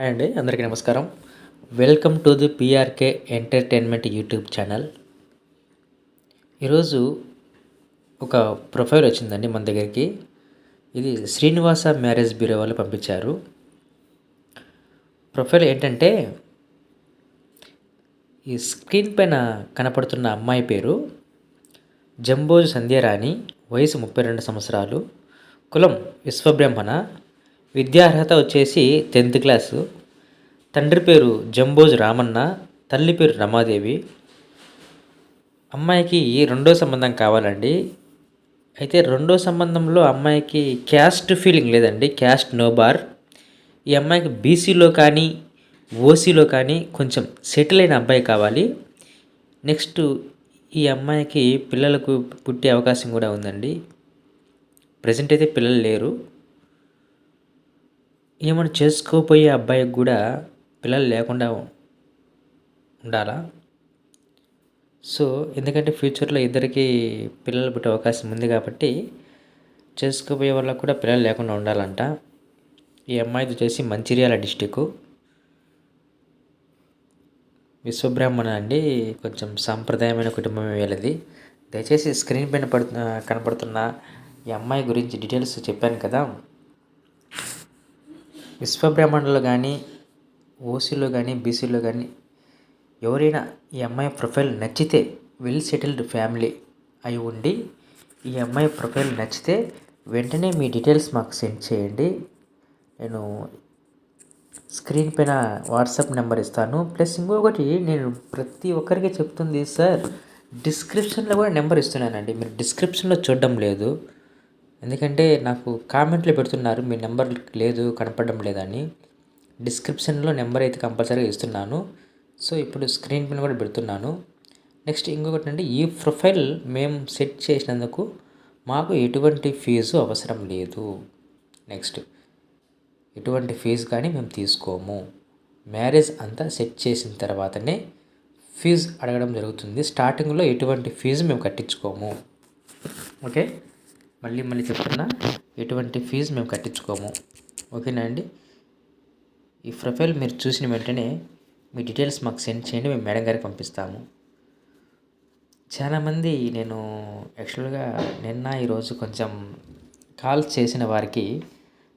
Hi అండి అందరికీ నమస్కారం. Welcome to the PRK entertainment YouTube channel. ఈరోజు ఒక ప్రొఫైల్ వచ్చిందండి మన దగ్గరికి. ఇది శ్రీనివాస మ్యారేజ్ బ్యూరో వాళ్ళు పంపించారు. ప్రొఫైల్ ఏంటంటే ఈ స్క్రీన్ పైన కనపడుతున్న అమ్మాయి పేరు జంబోజు సంధ్యారాణి వయసు ముప్పై రెండు సంవత్సరాలు కులం విశ్వబ్రహ్మణ విద్యార్హత వచ్చేసి టెన్త్ క్లాసు. తండ్రి పేరు జంబోజు రామన్న తల్లి పేరు రమాదేవి. అమ్మాయికి రెండో సంబంధం కావాలండి. అయితే రెండో సంబంధంలో అమ్మాయికి క్యాస్ట్ ఫీలింగ్ లేదండి క్యాస్ట్ నో బార్. ఈ అమ్మాయికి బీసీలో కానీ ఓసీలో కానీ కొంచెం సెటిల్ అయిన అబ్బాయి కావాలి. నెక్స్ట్ ఈ అమ్మాయికి పిల్లలకు పుట్టే అవకాశం కూడా ఉందండి. ప్రజెంట్ అయితే పిల్లలు లేరు. ఏమైనా చేసుకోపోయే అబ్బాయికి కూడా పిల్లలు లేకుండా ఉండాలా? సో ఎందుకంటే ఫ్యూచర్లో ఇద్దరికి పిల్లలు పుట్టే అవకాశం ఉంది కాబట్టి చేసుకోపోయే వాళ్ళకు కూడా పిల్లలు లేకుండా ఉండాలంట. ఈ అమ్మాయిది వచ్చేసి మంచిర్యాల డిస్టిక్ విశ్వబ్రాహ్మణ అండి. కొంచెం సాంప్రదాయమైన కుటుంబం వీళ్ళది. దయచేసి స్క్రీన్ పైన పడుతున్న కనపడుతున్న ఈ అమ్మాయి గురించి డీటెయిల్స్ చెప్పాను కదా. విశ్వబ్రహ్మాండలో కానీ ఓసీలో కానీ బీసీలో కానీ ఎవరైనా ఈ అమ్మాయి ప్రొఫైల్ నచ్చితే వెల్ సెటిల్డ్ ఫ్యామిలీ అయి ఉండి ఈ అమ్మాయి ప్రొఫైల్ నచ్చితే వెంటనే మీ డీటెయిల్స్ మాకు సెండ్ చేయండి. నేను స్క్రీన్ పైన వాట్సాప్ నెంబర్ ఇస్తాను. ప్లస్ ఇంకొకటి నేను ప్రతి ఒక్కరికి చెప్తుంది సార్ డిస్క్రిప్షన్లో కూడా నెంబర్ ఇస్తున్నానండి. మీరు డిస్క్రిప్షన్లో చూడడం లేదు. ఎందుకంటే నాకు కామెంట్లో పెడుతున్నారు మీ నెంబర్ లేదు కనపడడం లేదని. డిస్క్రిప్షన్లో నెంబర్ అయితే కంపల్సరీగా ఇస్తున్నాను. సో ఇప్పుడు స్క్రీన్ పైన కూడా పెడుతున్నాను. నెక్స్ట్ ఇంకొకటి అంటే ఈ ప్రొఫైల్ మేము సెట్ చేసినందుకు మాకు ఎటువంటి ఫీజు అవసరం లేదు. నెక్స్ట్ ఎటువంటి ఫీజు కానీ మేము తీసుకోము. మ్యారేజ్ అంతా సెట్ చేసిన తర్వాతనే ఫీజు అడగడం జరుగుతుంది. స్టార్టింగ్లో ఎటువంటి ఫీజు మేము కట్టించుకోము. ఓకే? మళ్ళీ మళ్ళీ చెప్తున్నా ఎటువంటి ఫీజు మేము కట్టించుకోము. ఓకేనా అండి? ఈ ప్రొఫైల్ మీరు చూసిన వెంటనే మీ డీటెయిల్స్ మాకు సెండ్ చేయండి మేము మేడం గారికి పంపిస్తాము. చాలామంది నేను యాక్చువల్గా నిన్న ఈరోజు కొంచెం కాల్స్ చేసిన వారికి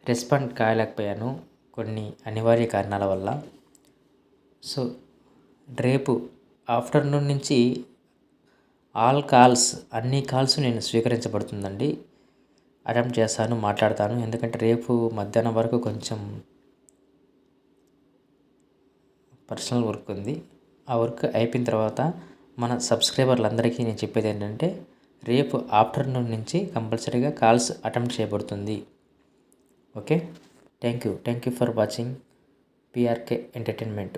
రెస్పాండ్ కాయలేకపోయాను కొన్ని అనివార్య కారణాల వల్ల. సో రేపు ఆఫ్టర్నూన్ నుంచి ఆల్ కాల్స్ అన్ని కాల్స్ నేను స్వీకరించబడుతుందండి. అటెంప్ట్ చేస్తాను మాట్లాడతాను. ఎందుకంటే రేపు మధ్యాహ్నం వరకు కొంచెం పర్సనల్ వర్క్ ఉంది. ఆ వర్క్ అయిపోయిన తర్వాత మన సబ్స్క్రైబర్లందరికీ నేను చెప్పేది ఏంటంటే రేపు ఆఫ్టర్నూన్ నుంచి కంపల్సరీగా కాల్స్ అటెంప్ట్ చేయబడుతుంది. Okay? Thank you. Thank you for watching. PRK entertainment.